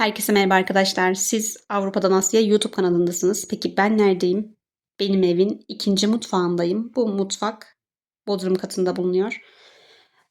Herkese merhaba arkadaşlar. Siz Avrupa'dan Asya'ya YouTube kanalındasınız. Peki ben neredeyim? Benim evin ikinci mutfağındayım. Bu mutfak Bodrum katında bulunuyor.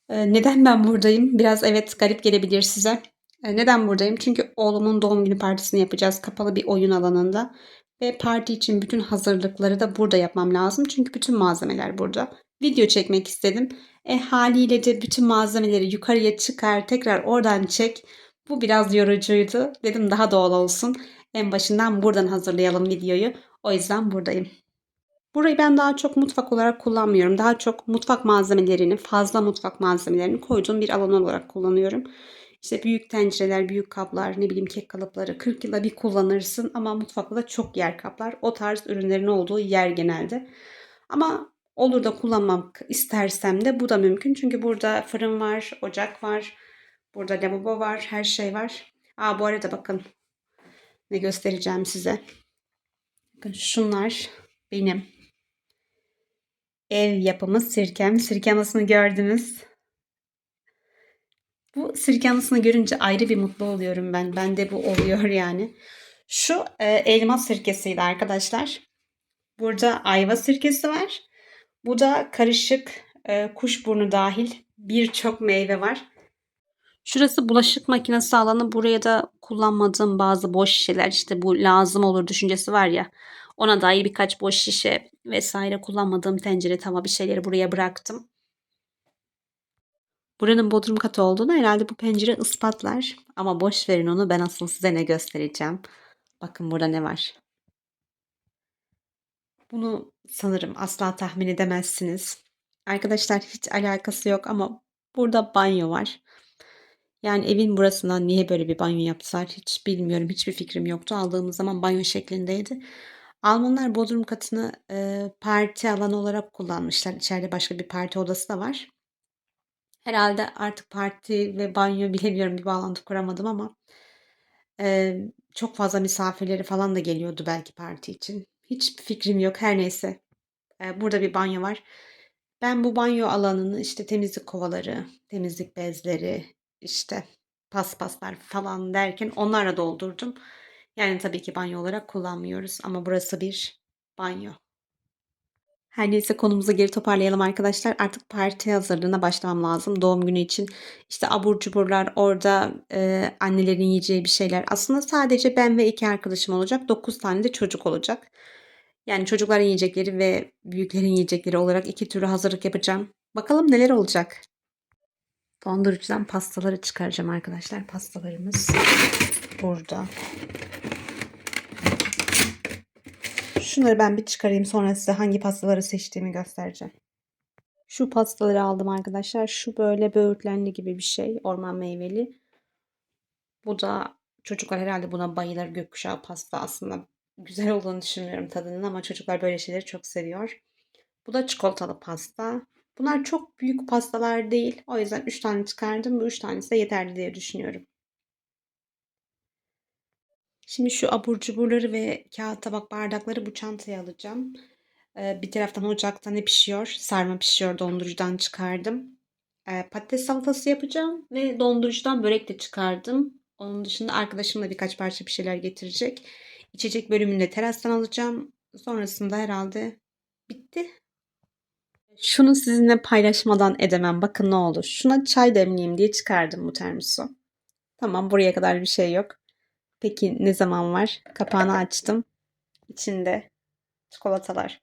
Ee, neden ben buradayım? Biraz evet garip gelebilir size. Ee, neden buradayım? Çünkü oğlumun doğum günü partisini yapacağız kapalı bir oyun alanında. Ve parti için bütün hazırlıkları da burada yapmam lazım. Çünkü bütün malzemeler burada. Video çekmek istedim. E haliyle de bütün malzemeleri yukarıya çıkar, tekrar oradan çek. Bu biraz yorucuydu. Dedim daha doğal olsun. En başından buradan hazırlayalım videoyu. O yüzden buradayım. Burayı ben daha çok mutfak olarak kullanmıyorum. Daha çok mutfak malzemelerini, fazla mutfak malzemelerini koyduğum bir alan olarak kullanıyorum. İşte büyük tencereler, büyük kaplar, ne bileyim kek kalıpları 40 yılda bir kullanırsın ama mutfakta da çok yer kaplar. O tarz ürünlerin olduğu yer genelde. Ama olur da kullanmak istersem de bu da mümkün. Çünkü burada fırın var, ocak var, burada lavabo var, her şey var. Aa bu arada bakın ne göstereceğim size. Bakın şunlar benim ev yapımı sirkem. Sirke anasını gördünüz. Bu sirke anasını görünce ayrı bir mutlu oluyorum ben. Bende bu oluyor yani. Şu e, elma sirkesiydi arkadaşlar. Burada ayva sirkesi var. Bu da karışık e, kuşburnu dahil birçok meyve var. Şurası bulaşık makinesi alanı. Buraya da kullanmadığım bazı boş şişeler işte bu lazım olur düşüncesi var ya. Ona dair birkaç boş şişe vesaire kullanmadığım tencere tava bir şeyleri buraya bıraktım. Buranın bodrum katı olduğunu herhalde bu pencere ispatlar. Ama boş verin onu ben asıl size ne göstereceğim. Bakın burada ne var. Bunu sanırım asla tahmin edemezsiniz. Arkadaşlar hiç alakası yok ama burada banyo var. Yani evin burasından niye böyle bir banyo yaptılar hiç bilmiyorum. Hiçbir fikrim yoktu. Aldığımız zaman banyo şeklindeydi. Almanlar bodrum katını e, parti alanı olarak kullanmışlar. İçeride başka bir parti odası da var. Herhalde artık parti ve banyo bilemiyorum bir bağlantı kuramadım ama e, çok fazla misafirleri falan da geliyordu belki parti için. Hiçbir fikrim yok. Her neyse. E, burada bir banyo var. Ben bu banyo alanını işte temizlik kovaları, temizlik bezleri, işte paspaslar falan derken onlarla doldurdum. Yani tabii ki banyo olarak kullanmıyoruz ama burası bir banyo. Her neyse konumuzu geri toparlayalım arkadaşlar. Artık parti hazırlığına başlamam lazım. Doğum günü için işte abur cuburlar orada e, annelerin yiyeceği bir şeyler. Aslında sadece ben ve iki arkadaşım olacak. 9 tane de çocuk olacak. Yani çocukların yiyecekleri ve büyüklerin yiyecekleri olarak iki türlü hazırlık yapacağım. Bakalım neler olacak. Dondurucudan pastaları çıkaracağım arkadaşlar. Pastalarımız burada. Şunları ben bir çıkarayım sonra size hangi pastaları seçtiğimi göstereceğim. Şu pastaları aldım arkadaşlar. Şu böyle böğürtlenli gibi bir şey. Orman meyveli. Bu da çocuklar herhalde buna bayılır. Gökkuşağı pasta aslında güzel olduğunu düşünmüyorum tadının ama çocuklar böyle şeyleri çok seviyor. Bu da çikolatalı pasta. Bunlar çok büyük pastalar değil. O yüzden 3 tane çıkardım. Bu 3 tanesi de yeterli diye düşünüyorum. Şimdi şu abur cuburları ve kağıt tabak bardakları bu çantaya alacağım. Ee, bir taraftan ocakta ne pişiyor? Sarma pişiyor. Dondurucudan çıkardım. Ee, patates salatası yapacağım ve dondurucudan börek de çıkardım. Onun dışında arkadaşım da birkaç parça bir şeyler getirecek. İçecek bölümünde terastan alacağım. Sonrasında herhalde bitti. Şunu sizinle paylaşmadan edemem. Bakın ne oldu. Şuna çay demleyeyim diye çıkardım bu termosu. Tamam buraya kadar bir şey yok. Peki ne zaman var? Kapağını açtım. İçinde çikolatalar.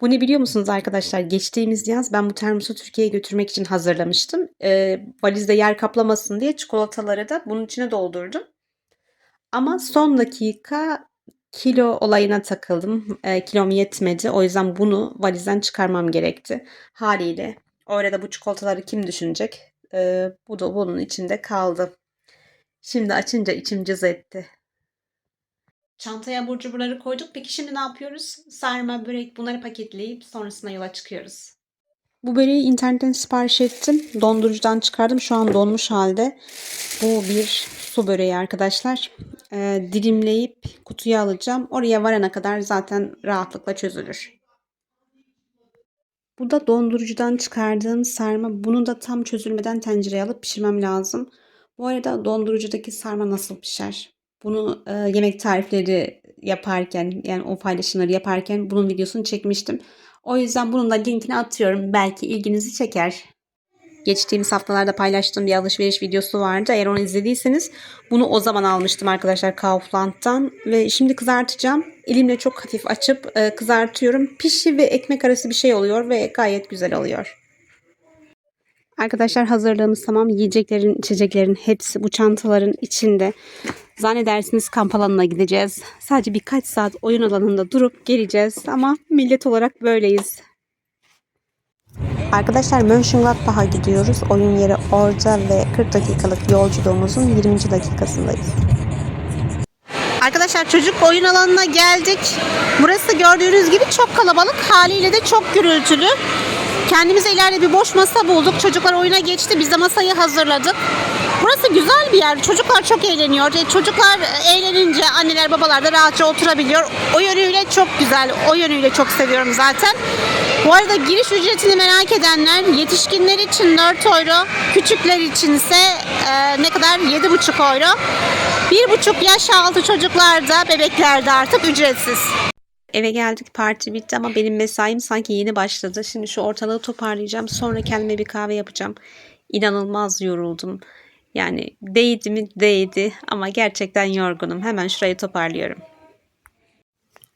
Bu ne biliyor musunuz arkadaşlar? Geçtiğimiz yaz ben bu termosu Türkiye'ye götürmek için hazırlamıştım. Ee, valizde yer kaplamasın diye çikolataları da bunun içine doldurdum. Ama son dakika kilo olayına takıldım. E, kilom yetmedi. O yüzden bunu valizden çıkarmam gerekti. Haliyle orada bu çikolataları kim düşünecek? E, bu da bunun içinde kaldı. Şimdi açınca içim cız etti. Çantaya abur cuburları koyduk. Peki şimdi ne yapıyoruz? Sarma, börek bunları paketleyip sonrasında yola çıkıyoruz. Bu böreği internetten sipariş ettim. Dondurucudan çıkardım. Şu an donmuş halde. Bu bir su böreği arkadaşlar. Ee, dilimleyip kutuya alacağım. Oraya varana kadar zaten rahatlıkla çözülür. Bu da dondurucudan çıkardığım sarma. Bunu da tam çözülmeden tencereye alıp pişirmem lazım. Bu arada dondurucudaki sarma nasıl pişer? Bunu e, yemek tarifleri yaparken yani o paylaşımları yaparken bunun videosunu çekmiştim. O yüzden bunun da linkini atıyorum. Belki ilginizi çeker. Geçtiğimiz haftalarda paylaştığım bir alışveriş videosu vardı. Eğer onu izlediyseniz bunu o zaman almıştım arkadaşlar Kaufland'dan. Ve şimdi kızartacağım. Elimle çok hafif açıp e, kızartıyorum. Pişi ve ekmek arası bir şey oluyor ve gayet güzel oluyor. Arkadaşlar hazırlığımız tamam. Yiyeceklerin, içeceklerin hepsi bu çantaların içinde. Zannedersiniz kamp alanına gideceğiz. Sadece birkaç saat oyun alanında durup geleceğiz. Ama millet olarak böyleyiz. Arkadaşlar Mönchengladbach'a gidiyoruz. Oyun yeri orada ve 40 dakikalık yolculuğumuzun 20. dakikasındayız. Arkadaşlar çocuk oyun alanına geldik. Burası gördüğünüz gibi çok kalabalık. Haliyle de çok gürültülü. Kendimize ileride bir boş masa bulduk. Çocuklar oyuna geçti. Biz de masayı hazırladık. Burası güzel bir yer. Çocuklar çok eğleniyor. E, Çocuklar eğlenince anneler babalar da rahatça oturabiliyor. O yönüyle çok güzel. O yönüyle çok seviyorum zaten. Bu arada giriş ücretini merak edenler yetişkinler için 4 euro, küçükler içinse e, ne kadar 7,5 euro. 1,5 yaş altı çocuklarda, bebeklerde artık ücretsiz. Eve geldik parti bitti ama benim mesaim sanki yeni başladı. Şimdi şu ortalığı toparlayacağım. Sonra kendime bir kahve yapacağım. İnanılmaz yoruldum. Yani değdi mi değdi ama gerçekten yorgunum. Hemen şurayı toparlıyorum.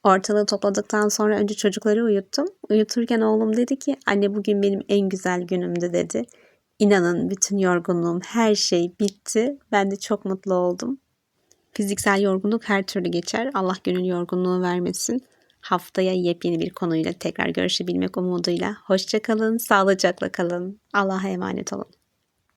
Ortalığı topladıktan sonra önce çocukları uyuttum. Uyuturken oğlum dedi ki anne bugün benim en güzel günümdü dedi. İnanın bütün yorgunluğum her şey bitti. Ben de çok mutlu oldum. Fiziksel yorgunluk her türlü geçer. Allah gönül yorgunluğu vermesin. Haftaya yepyeni bir konuyla tekrar görüşebilmek umuduyla. Hoşçakalın, sağlıcakla kalın. Allah'a emanet olun.